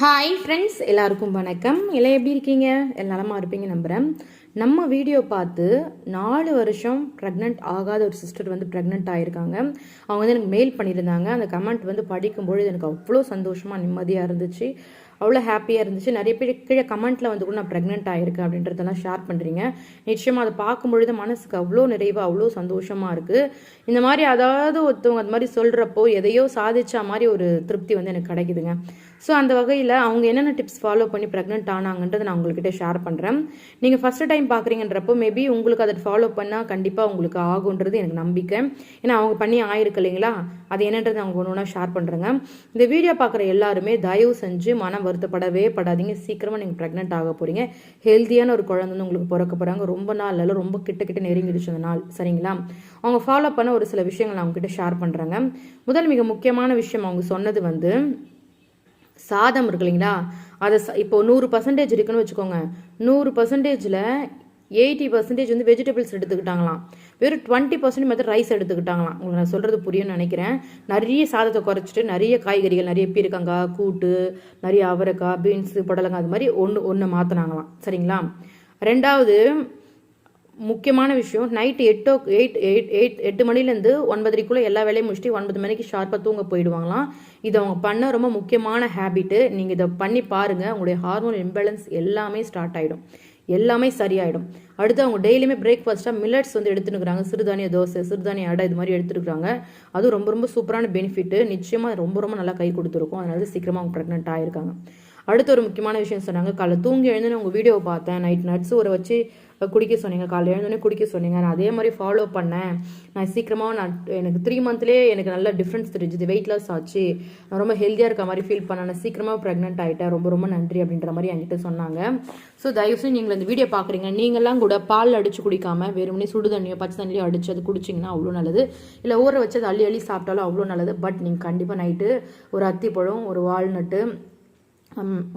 Hi friends எல்லாருக்கும் வணக்கம். எல்லாம் எப்படி இருக்கீங்க? எல்லாம் இருப்பீங்க நம்புகிறேன் நம்ம வீடியோ பார்த்து நாலு வருஷம் ப்ரெக்னென்ட் ஆகாத ஒரு சிஸ்டர் வந்து ப்ரெக்னென்ட் ஆகிருக்காங்க அவங்க வந்து எனக்கு மெயில் பண்ணியிருந்தாங்க. அந்த கமெண்ட் வந்து படிக்கும்பொழுது எனக்கு அவ்வளோ சந்தோஷமாக நிம்மதியாக இருந்துச்சு. அவ்வளோ ஹாப்பியாக இருந்துச்சு. நிறைய பேர் கீழே கமெண்ட்டில் வந்து கூட நான் ப்ரெக்னென்ட் ஆகிருக்கேன் அப்படின்றதெல்லாம் ஷேர் பண்ணுறீங்க நிச்சயமாக அதை பார்க்கும்பொழுது மனசுக்கு அவ்வளோ நிறைவாக அவ்வளோ சந்தோஷமாக இருக்குது இந்த மாதிரி அதாவது ஒருத்தவங்க அது மாதிரி சொல்கிறப்போ எதையோ சாதிச்ச மாதிரி ஒரு திருப்தி வந்து எனக்கு கிடைக்குதுங்க. ஸோ அந்த வகையில் அவங்க என்னென்ன டிப்ஸ் ஃபாலோ பண்ணி ப்ரெக்னென்ட் ஆனாங்கன்றதை நான் உங்கள்கிட்ட ஷேர் பண்ணுறேன் நீங்கள் ஃபஸ்ட்டு டைம் பார்க்குறீங்கன்றப்போ மேபி உங்களுக்கு அதை ஃபாலோ பண்ணால் கண்டிப்பாக உங்களுக்கு ஆகுன்றது எனக்கு நம்பிக்கை. ஏன்னா அவங்க பண்ணி ஆயிருக்கு இல்லைங்களா அது என்னன்றது அவங்க ஒன்று ஒன்றா ஷேர் பண்ணுறேங்க இந்த வீடியோ பார்க்குற எல்லாருமே தயவு செஞ்சு மனம் வருத்தப்படவே படாதீங்க. சீக்கிரமாக நீங்கள் ப்ரெக்னென்ட் ஆக போகிறீங்க ஹெல்த்தியான ஒரு குழந்தை வந்து உங்களுக்கு பிறக்க போகிறாங்க ரொம்ப நாள் இல்லை ரொம்ப கிட்ட கிட்ட நெருங்கிடுச்சு அந்த நாள். சரிங்களா? அவங்க ஃபாலோ பண்ண ஒரு சில விஷயங்கள் நான் அவங்ககிட்ட ஷேர் பண்ணுறாங்க முதல் மிக முக்கியமான விஷயம் அவங்க சொன்னது வந்து சாதம் இருக்கு இல்லைங்களா? அதை இப்போ நூறு பர்சன்டேஜ் இருக்குன்னு வச்சுக்கோங்க. நூறு பர்சன்டேஜில் எயிட்டி பர்சன்டேஜ் வந்து வெஜிடபிள்ஸ் எடுத்துக்கிட்டாங்களாம். வெறும் டுவெண்ட்டி பர்சன்ட் மட்டும் ரைஸ் எடுத்துக்கிட்டாங்களாம். உங்களுக்கு நான் சொல்கிறது புரியும்னு நினைக்கிறேன். நிறைய சாதத்தை குறைச்சிட்டு நிறைய காய்கறிகள் நிறைய பீர்க்கங்காய் கூட்டு நிறைய அவரைக்காய் பீன்ஸு புடலங்காய் அது மாதிரி ஒன்று ஒன்று மாற்றினாங்களாம் சரிங்களா? ரெண்டாவது முக்கியமான விஷயம் நைட்டு எட்டோ எயிட் எயிட் எயிட் எட்டு மணிலேருந்து ஒன்பதரைக்குள்ளே எல்லா வேலையும் முடிச்சுட்டு ஒன்பது மணிக்கு ஷார்ப்பாக தூங்க போயிடுவாங்களாம். இது அவங்க பண்ண ரொம்ப முக்கியமான ஹேபிட்டு நீங்கள் இதை பண்ணி பாருங்கள் உங்களுடைய ஹார்மோன் இம்பேலன்ஸ் எல்லாமே ஸ்டார்ட் ஆகிடும் எல்லாமே சரியாயிடும். அடுத்து அவங்க டெய்லியுமே பிரேக்ஃபாஸ்ட்டாக மில்லட்ஸ் வந்து எடுத்துனுக்குறாங்க சிறுதானிய தோசை சிறுதானிய அடை இது மாதிரி எடுத்துருக்குறாங்க அதுவும் ரொம்ப ரொம்ப சூப்பரான பெனிஃபிட்டு நிச்சயமாக ரொம்ப ரொம்ப நல்லா கை கொடுத்துருக்கும். அதனால சீக்கிரமாக அவங்க ப்ரெக்னென்ட் ஆகிருக்காங்க அடுத்து ஒரு முக்கியமான விஷயம் சொன்னாங்க. காலைல தூங்கி எழுந்து உங்கள் வீடியோவை பார்த்தேன். நைட் நட்ஸ் ஊற வச்சு குடிக்க சொன்னீங்க. காலையில் எழுந்தோடனே குடிக்க சொன்னீங்க. நான் அதே மாதிரி ஃபாலோ பண்ணேன். நான் சீக்கிரமாக நான் எனக்கு த்ரீ மந்த்லேயே எனக்கு நல்ல டிஃப்ரென்ஸ் தெரிஞ்சுது. வெயிட் லாஸ் ஆச்சு. நான் ரொம்ப ஹெல்த்தியாக இருக்க மாதிரி ஃபீல் பண்ணேன். நான் சீக்கிரமாக ப்ரெக்னென்ட் ஆகிட்டேன் ரொம்ப ரொம்ப நன்றி அப்படின்ற மாதிரி என்கிட்ட சொன்னாங்க. ஸோ தயவுசெய்து நீங்கள் இந்த வீடியோ பார்க்குறீங்க. நீங்கள்லாம் கூட பால் அடித்து குடிக்காமல் வெறுமனே சுடு தண்ணியோ பச்சை தண்ணியோ அடிச்சு அது குடிச்சிங்கன்னா அவ்வளோ நல்லது. இல்லை ஊற வச்சு அதை அள்ளி அள்ளி சாப்பிட்டாலும் அவ்வளோ நல்லது. பட் நீங்கள் கண்டிப்பாக நைட்டு ஒரு அத்திப்பழம் ஒரு வால்நட்டு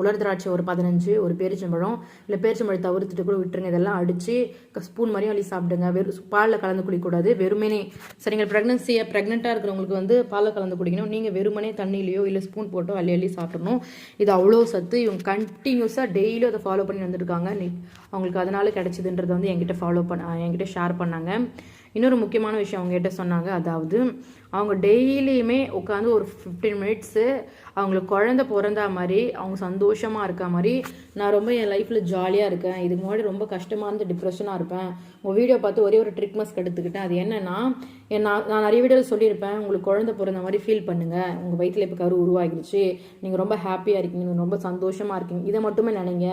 உலர் திராட்சை ஒரு பதினஞ்சு ஒரு பேரிச்சம்பழம் இல்லை பேரிச்சம்பழம் தவிர்த்துட்டு கூட விட்டுருங்க. இதெல்லாம் அடித்து ஸ்பூன் மாதிரியும் அள்ளி சாப்பிடுங்க. வெறும் பாலில் கலந்து குடிக்கக்கூடாது வெறுமனே சரிங்க ப்ரெக்னன்சியை ப்ரெக்னெண்ட்டாக இருக்கிறவங்களுக்கு வந்து பாலில் கலந்து குடிக்கணும். நீங்கள் வெறுமனே தண்ணியிலையோ இல்லை ஸ்பூன் போட்டோ அள்ளி அள்ளி சாப்பிடணும். இது அவ்வளோ சத்து. இவங்க கண்டினியூஸாக டெய்லியும் அதை ஃபாலோ பண்ணி வந்திருக்காங்க. அவங்களுக்கு அதனால் கிடச்சிதுன்றதை வந்து என்கிட்ட ஃபாலோ பண்ண என்கிட்ட ஷேர் பண்ணாங்க. இன்னொரு முக்கியமான விஷயம் அவங்க கிட்ட சொன்னாங்க. அதாவது அவங்க டெய்லியுமே உட்காந்து ஒரு ஃபிஃப்டீன் மினிட்ஸு அவங்களுக்கு குழந்த பிறந்தா மாதிரி அவங்க சந்தோஷமாக இருக்க மாதிரி நான் ரொம்ப என் லைஃப்பில் ஜாலியாக இருக்கேன். இதுக்கு முன்னாடி ரொம்ப கஷ்டமாக இருந்து டிப்ரெஷனாக இருப்பேன். உங்கள் வீடியோ பார்த்து ஒரே ஒரு ட்ரிக்மஸ் எடுத்துக்கிட்டேன். அது என்னென்னா என் நான் நான் நிறைய வீடியோவில் சொல்லியிருப்பேன். உங்களுக்கு குழந்த பிறந்த மாதிரி ஃபீல் பண்ணுங்கள் உங்கள் வயிற்றில் இப்போ கரு உருவாகிடுச்சு நீங்கள் ரொம்ப ஹாப்பியாக இருக்கீங்க. நீங்கள் ரொம்ப சந்தோஷமாக இருக்கீங்க. இதை மட்டுமே நினைங்க.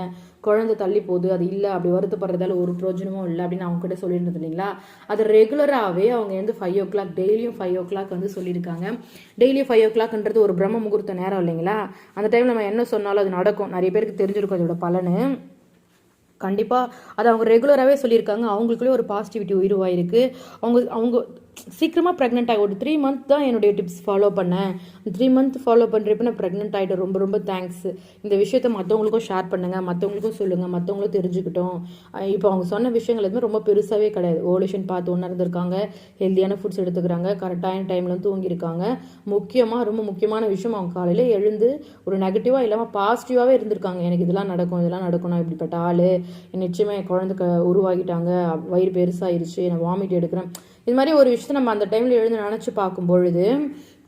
குழந்தை தள்ளி போகுது. அது இல்லை. அப்படி வருத்தப்படுறதால ஒரு பிரயோஜனமும் இல்லை அப்படின்னு அவங்க கிட்ட சொல்லியிருந்தது இல்லைங்களா? அது ரெகுலராகவே அவங்க வந்து ஃபைவ் ஓ கிளாக் டெய்லியும் ஃபைவ் ஓ கிளாக் வந்து சொல்லியிருக்காங்க. டெய்லியும் ஃபைவ் ஓ கிளாக்ன்றது ஒரு பிரம்ம முகூர்த்த நேரம் இல்லைங்களா? அந்த டைம் நம்ம என்ன சொன்னாலும் அது நடக்கும். நிறைய பேருக்கு தெரிஞ்சிருக்கும் அதோட பலனு. கண்டிப்பாக அது அவங்க ரெகுலராகவே சொல்லியிருக்காங்க. அவங்களுக்குள்ளே ஒரு பாசிட்டிவிட்டி உயிர்வாயிருக்கு. அவங்க அவங்க சீக்கிரமாக ப்ரெக்னென்ட் ஆகி ஒரு த்ரீ மந்த் தான் என்னுடைய டிப்ஸ் ஃபாலோ பண்ணேன். த்ரீ மந்த் ஃபாலோ பண்ணுறப்ப நான் ப்ரெக்னென்ட் ஆகிட்டேன் ரொம்ப ரொம்ப தேங்க்ஸ் இந்த விஷயத்த மற்றவங்களுக்கும் ஷேர் பண்ணுங்கள் மற்றவங்களுக்கும் சொல்லுங்கள் மற்றவங்களும் தெரிஞ்சுக்கிட்டோம். இப்போ அவங்க சொன்ன விஷயங்கள் எதுவுமே ரொம்ப பெருசாகவே கிடையாது. ஓலேஷன் பார்த்து உணர்ந்திருக்காங்க ஹெல்த்தியான ஃபுட்ஸ் எடுத்துக்கிறாங்க கரெக்டான டைமில் தூங்கியிருக்காங்க. முக்கியமாக ரொம்ப முக்கியமான விஷயம் அவங்க காலையில் எழுந்து ஒரு நெகட்டிவாக இல்லாமல் பாசிட்டிவாகவே இருந்திருக்காங்க. எனக்கு இதெல்லாம் நடக்கும் இதெல்லாம் நடக்கும் நான் இப்படிப்பட்ட ஆள். நிச்சயமாக என் குழந்தை உருவாகிட்டாங்க வயிறு பெருசாகிருச்சு நான் வாமிட் எடுக்கிறேன். இது மாதிரி ஒரு விஷயத்தை நம்ம அந்த டைமில் எழுந்து நினச்சி பார்க்கும் பொழுது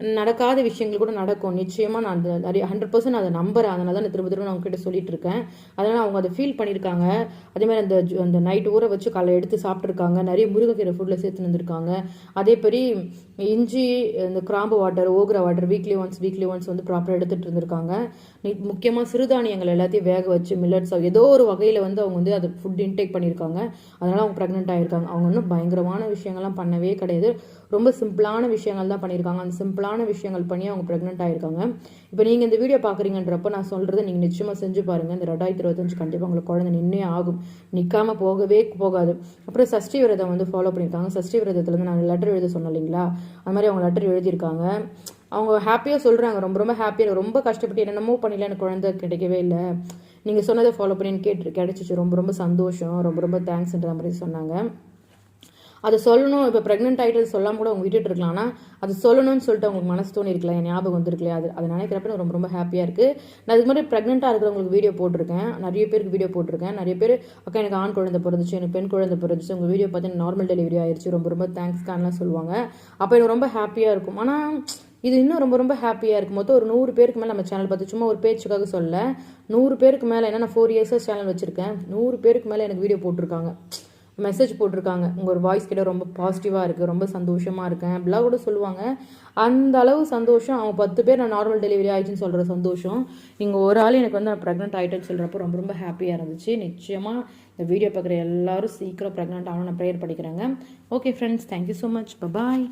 நடக்காத விஷயங்கள் கூட நடக்கும். நிச்சயமாக நான் அந்த நிறைய ஹண்ட்ரட் பர்சன்ட் அதை நம்புறேன். அதனால தான் நான் திரும்ப திரும்ப நான் அவங்க கிட்ட சொல்லிட்டு இருக்கேன். அதனால அவங்க அதை ஃபீல் பண்ணியிருக்காங்க. அதேமாதிரி அந்த ஜு- அந்த நைட் ஊற வச்சு காலை எடுத்து சாப்பிட்ருக்காங்க நிறைய முருங்கைக்கீரை ஃபுட்டில் சேர்த்து வந்திருக்காங்க. அதேபடி இஞ்சி இந்த கிராம்பு water okra water weekly once weekly once வந்து ப்ராப்பராக எடுத்துகிட்டு இருந்திருக்காங்க. முக்கியமாக சிறுதானியங்கள் எல்லாத்தையும் வேக வச்சு மில்லட்ஸ் ஏதோ ஒரு வகையில் வந்து அவங்க வந்து அதை ஃபுட் இன்டேக் பண்ணியிருக்காங்க. அதனால் அவங்க ப்ரெக்னென்ட் ஆகிருக்காங்க அவங்க இன்னும் பயங்கரமான விஷயங்கள்லாம் பண்ணவே கிடையாது. ரொம்ப சிம்பிளான விஷயங்கள் தான் பண்ணியிருக்காங்க. அந்த சிம்பிளான விஷயங்கள் பண்ணி அவங்க ப்ரெக்னென்ட் ஆகிருக்காங்க இப்போ நீங்கள் இந்த வீடியோ பார்க்குறீங்கன்றப்ப நான் சொல்கிறத நீங்கள் நிச்சயமாக செஞ்சு பாருங்கள் இந்த ரெண்டாயிரத்தி இருபத்தஞ்சு கண்டிப்பாக உங்களுக்கு குழந்தை நின்னே ஆகும். நிற்காம போகவே போகாது. அப்புறம் சஷ்டி விரதம் வந்து ஃபாலோ பண்ணியிருக்காங்க. சஷ்டி விரதத்தில் இருந்து நான் லெட்டர் எழுத சொன்னேன் இல்லைங்களா? அந்த மாதிரி அவங்க லெட்டர் எழுதியிருக்காங்க. அவங்க ஹாப்பியாக சொல்கிறாங்க ரொம்ப ரொம்ப ஹாப்பியாக ரொம்ப கஷ்டப்பட்டு என்னென்னமோ பண்ணல. எனக்கு குழந்தை கிடைக்கவே இல்லை. நீங்கள் சொன்னதை ஃபாலோ பண்ணி கேட்டு கிடச்சிச்சு. ரொம்ப ரொம்ப சந்தோஷம். ரொம்ப ரொம்ப தேங்க்ஸ்ன்ற மாதிரி சொன்னாங்க. அதை சொல்லணும். இப்போ ப்ரெக்னென்ட் ஆகிட்டு சொல்லாமல் கூட அவங்க விட்டுட்டு இருக்கலாம். ஆனால் அது சொல்லணும்னு சொல்லிட்டு அவங்களுக்கு மனசு தோணி இருக்கலாம் என் ஞாபகம் வந்திருக்கலையா? அது அதை நினைக்கிறப்ப எனக்கு ரொம்ப ரொம்ப ஹாப்பியாக இருக்குது நான் இதுக்கு மாதிரி ப்ரெக்னெண்ட்டாக இருக்கிறவங்களுக்கு வீடியோ போட்டிருக்கேன். நிறைய பேருக்கு வீடியோ போட்டிருக்கேன். நிறைய பேர் அக்கா எனக்கு ஆண் குழந்தை பிறந்துச்சு எனக்கு பெண் குழந்தை பிறந்துச்சு. உங்கள் வீடியோ பார்த்து நார்மல் டெலிவரி ஆயிடுச்சு ரொம்ப ரொம்ப தேங்க்ஸ்க்கான்லாம் சொல்லுவாங்க. அப்போ எனக்கு ரொம்ப ஹாப்பியாக இருக்கும். ஆனால் இது இன்னும் ரொம்ப ரொம்ப ஹாப்பியாக இருக்கும் மொத்தம் ஒரு நூறு பேருக்கு மேலே நம்ம சேனல் பார்த்து சும்மா ஒரு பேச்சுக்காக சொல்ல நூறு பேருக்கு மேலே ஏன்னா நான் ஃபோர் இயர்ஸாக சேனல் வச்சுருக்கேன். நூறு பேருக்கு மேலே எனக்கு வீடியோ போட்டிருக்காங்க. மெசேஜ் போட்டிருக்காங்க. உங்கள் வாய்ஸ் கிட்ட ரொம்ப பாசிட்டிவாக இருக்குது ரொம்ப சந்தோஷமாக இருக்கேன் அப்படிலாம் கூட சொல்லுவாங்க. அந்த அளவு சந்தோஷம் அவங்க பத்து பேர் நான் நார்மல் டெலிவரி ஆயிடுச்சுன்னு சொல்கிற சந்தோஷம். நீங்கள் ஒரு ஆள் எனக்கு வந்து நான் ப்ரெக்னென்ட் ஆகிட்டேன்னு சொல்கிறப்போ ரொம்ப ரொம்ப ஹாப்பியாக இருந்துச்சு. நிச்சயமாக இந்த வீடியோ பார்க்குற எல்லாரும் சீக்கிரம் ப்ரெக்னென்ட் ஆகணும் நான் prayer படிக்கிறேங்க okay friends thank you so much bye